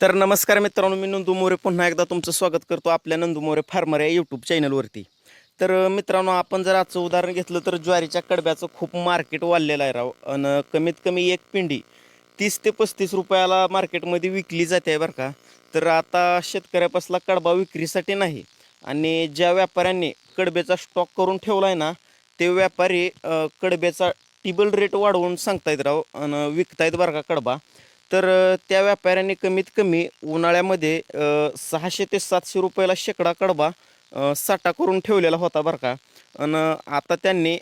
तर नमस्कार मित्रांनो मी नंदू मोरे. पुन्हा एकदा तुमचं स्वागत करतो आपल्या नंदू मोरे फार्मर या यूट्यूब चॅनलवरती तर मित्रांनो आपण जर आजचं उदाहरण घेतलं तर ज्वारीच्या कडब्याचं खूप मार्केट वाढलेलं आहे राव. आणि कमीत कमी एक पिंडी तीस ते पस्तीस रुपयाला मार्केटमध्ये विकली जाते बरं का. तर आता शेतकऱ्यापासला कडबा विक्रीसाठी नाही. आणि ज्या व्यापाऱ्यांनी कडब्याचा स्टॉक करून ठेवला आहे ना ते व्यापारी कडब्याचा टिबल रेट वाढवून सांगतायत राव. आणि विकतायत बरं का कडबा. तर त्या व्यापाऱ्यांनी कमीत कमी उन्हाळ्यामध्ये सहाशे ते सातशे रुपयाला शेकडा कडबा साठा करून ठेवलेला होता बरं का. आणि आता त्यांनी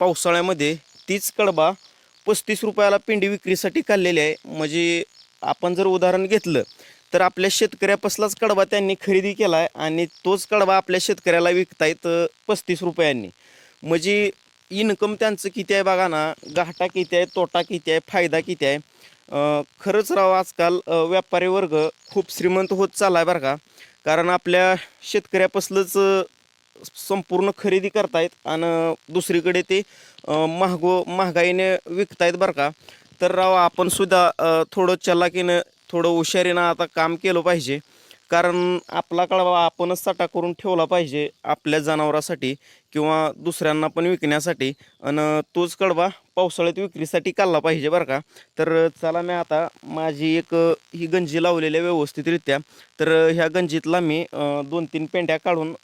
पावसाळ्यामध्ये तीच कडबा पस्तीस रुपयाला पिंडी विक्रीसाठी काढलेली आहे. म्हणजे आपण जर उदाहरण घेतलं तर आपल्या शेतकऱ्यापासलाच कडबा त्यांनी खरेदी केला आहे आणि तोच कडबा आपल्या शेतकऱ्याला विकतायत पस्तीस रुपयांनी. म्हणजे इन्कम त्यांचं किती आहे बघा ना घाटा किती आहे तोटा किती आहे फायदा किती आहे? खरंच राव आजकाल व्यापारी वर्ग खूप श्रीमंत होत चालला आहे बरं का. कारण आपल्या शेतकऱ्यापासलंच संपूर्ण खरेदी करतायत आणि दुसरीकडे ते महाग महागो महागाईने विकतायत बरं का. तर राव आपण सुद्धा थोडं चलाकीनं थोडं हुशारीनं आता काम केलं पाहिजे. कारण आपला कळवा आपणच साठा करून ठेवला पाहिजे आपल्या जनावरासाठी किंवा दुसऱ्यांना पण विकण्यासाठी. आणि तोच कळवा पावसाळ्यात विक्रीसाठी काढला पाहिजे बरं का. तर चला मी आता माझी एक ही गंजी लावलेली आहे व्यवस्थितरित्या. तर ह्या गंजीतला मी दोन तीन पेंड्या काढून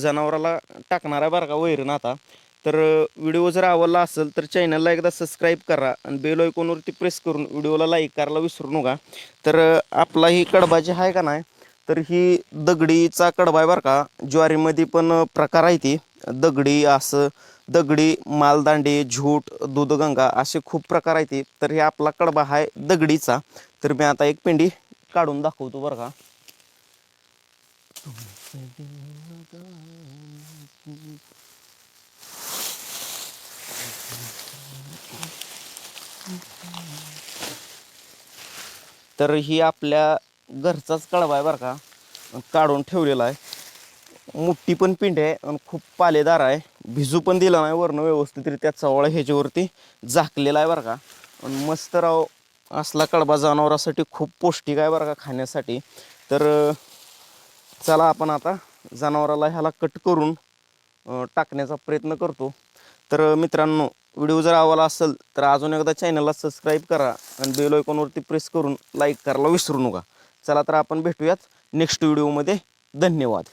जनावराला टाकणार आहे बरं का वैरण आता. तर व्हिडिओ जर आवडला असेल तर चॅनलला एकदा सबस्क्राईब करा आणि बेल आयकॉनवरती प्रेस करून व्हिडिओला लाईक करायला विसरू नका. तर आपला ही कडबा जी आहे का नाही तर ही दगडीचा कडबा आहे बरं का. ज्वारीमध्ये पण प्रकार आहे ती. दगडी असं दगडी मालदांडी झूट दूधगंगा असे खूप प्रकार आहेत तर हे आपला कडबा आहे दगडीचा. तर मी आता एक पेंडी काढून दाखवतो बरं का. तर ही आपल्या घरचाच कडबा आहे बरं का. काढून ठेवलेला आहे. मोठी पण पिंड आहे आणि खूप पालेदार आहे. भिजू पण दिला नाही वरनं व्यवस्थितरित्या चवळा ह्याच्यावरती झाकलेला आहे बरं का. आणि मस्त राव असला कडबा जनावरासाठी खूप पौष्टिक आहे बरं का खाण्यासाठी. तर चला आपण आता जनावराला ह्याला कट करून टाकण्याचा प्रयत्न करतो. तर मित्रांनो व्हिडिओ जर आवडला असेल तर अजून एकदा चॅनलला सबस्क्राईब करा आणि बेल आयकॉनवरती प्रेस करून लाईक करायला विसरू नका. चला तर आपण भेटूयात नेक्स्ट व्हिडिओमध्ये धन्यवाद.